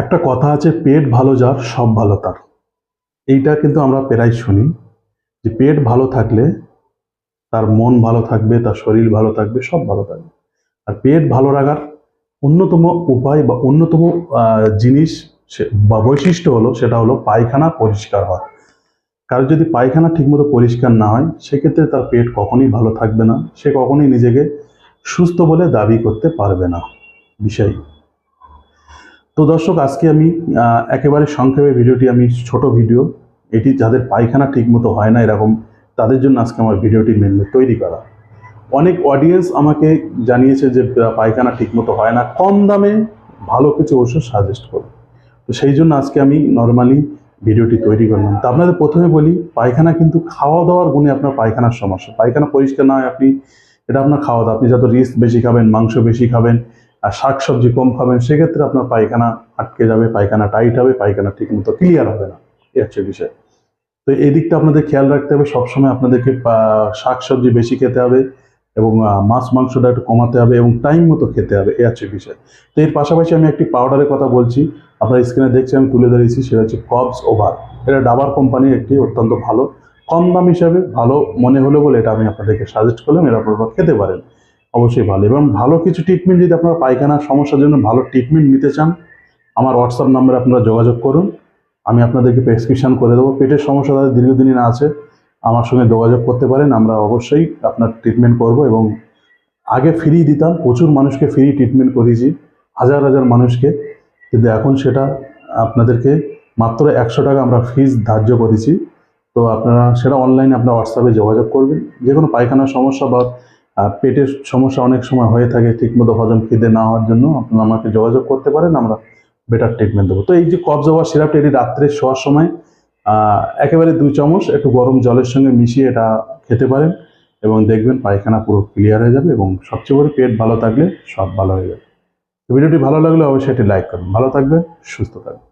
একটা কথা আছে, পেট ভালো যার, সব ভালো তার। এইটা কিন্তু আমরা প্রায় শুনি যে পেট ভালো থাকলে তার মন ভালো থাকবে, তার শরীর ভালো থাকবে, সব ভালো থাকবে। আর পেট ভালো রাখার অন্যতম উপায় বা অন্যতম জিনিস বা বৈশিষ্ট্য হলো, সেটা হলো পায়খানা পরিষ্কার হওয়া। কারও যদি পায়খানা ঠিকমতো পরিষ্কার না হয়, সেক্ষেত্রে তার পেট কখনোই ভালো থাকবে না। সে কখনোই নিজেকে সুস্থ বলে দাবি করতে পারবে না। বিষয় তো দর্শক, আজকে আমি একেবারে সংক্ষেপে ভিডিওটি, আমি ছোট ভিডিও। এটি যাদের পায়খানা ঠিকমতো হয় না এরকম, তাদের জন্য আজকে আমার ভিডিওটি মেনলি তৈরি করা। অনেক অডিয়েন্স আমাকে জানিয়েছে যে পায়খানা ঠিকমতো হয় না, কম দামে ভালো কিছু ওষুধ সাজেস্ট করো। তো সেই জন্য আজকে আমি নর্মালি ভিডিওটি তৈরি করলাম। তো আপনাদের প্রথমে বলি, পায়খানা কিন্তু খাওয়া দাওয়ার গুণে আপনার পায়খানার সমস্যা। পায়খানা পরিষ্কার না হয় আপনি, এটা আপনার খাওয়া দাওয়া। আপনি যত রিস্ক বেশি খাবেন, মাংস বেশি খাবেন আর শাক সবজি কম খাবেন, সেক্ষেত্রে আপনার পায়খানা আটকে যাবে, পায়খানা টাইট হবে, পায়খানা ঠিকমতো ক্লিয়ার হবে না। এই হচ্ছে বিষয়। তো এই দিকটা আপনাদের খেয়াল রাখতে হবে, সবসময় আপনাদেরকে শাক সবজি বেশি খেতে হবে এবং মাছ মাংসটা একটু কমাতে হবে এবং টাইম মতো খেতে হবে এই হচ্ছে বিষয়। তো এর পাশাপাশি আমি একটি পাউডারের কথা বলছি, আপনার স্ক্রিনে দেখছি আমি তুলে ধরেছি, সেটা হচ্ছে কবস ওভার এটা ডাবার কোম্পানির একটি অত্যন্ত ভালো, কম দাম হিসাবে ভালো মনে হলো বলে এটা আমি আপনাদেরকে সাজেস্ট করলাম, এর আপনারা খেতে পারেন। অবশ্যই ভালো। এবং ভালো কিছু ট্রিটমেন্ট যদি আপনারা পায়খানার সমস্যার জন্য ভালো ট্রিটমেন্ট নিতে চান, আমার হোয়াটসঅ্যাপ নাম্বারে আপনারা যোগাযোগ করুন। আমি আপনাদেরকে প্রেসক্রিপশন করে দেবো। পেটের সমস্যা যাদের দীর্ঘদিন আছে, আমার সঙ্গে যোগাযোগ করতে পারেন। আমরা অবশ্যই আপনার ট্রিটমেন্ট করব এবং আগে ফ্রি দিতাম, প্রচুর মানুষকে ফ্রি ট্রিটমেন্ট করিয়েছি হাজার হাজার মানুষকে। কিন্তু এখন সেটা আপনাদেরকে মাত্র একশো টাকা আমরা ফিজ ধার্য করেছি। তো আপনারা সেটা অনলাইনে আপনার হোয়াটসঅ্যাপে যোগাযোগ করবেন। যে কোনো পায়খানার সমস্যা বা আহ, পেটের সমস্যা অনেক সময় হয়ে থাকে ঠিকমতো হজম খিদে না হওয়ার জন্য আপনারা আমাকে যোগাযোগ করতে পারেন আমরা বেটার ট্রিটমেন্ট দেবো। তো এই যে কবজ হওয়ার সিরাপটা এটি রাত্রে শোয়ার সময় একেবারে দুই চামচ একটু গরম জলের সঙ্গে মিশিয়ে এটা খেতে পারেন এবং দেখবেন পায়খানা পুরো ক্লিয়ার হয়ে যাবে এবং সবচেয়ে বড় পেট ভালো থাকলে সব ভালো হয়ে যাবে। ভিডিওটি ভালো লাগলে অবশ্যই এটি লাইক করুন। ভালো থাকবেন সুস্থ থাকবেন।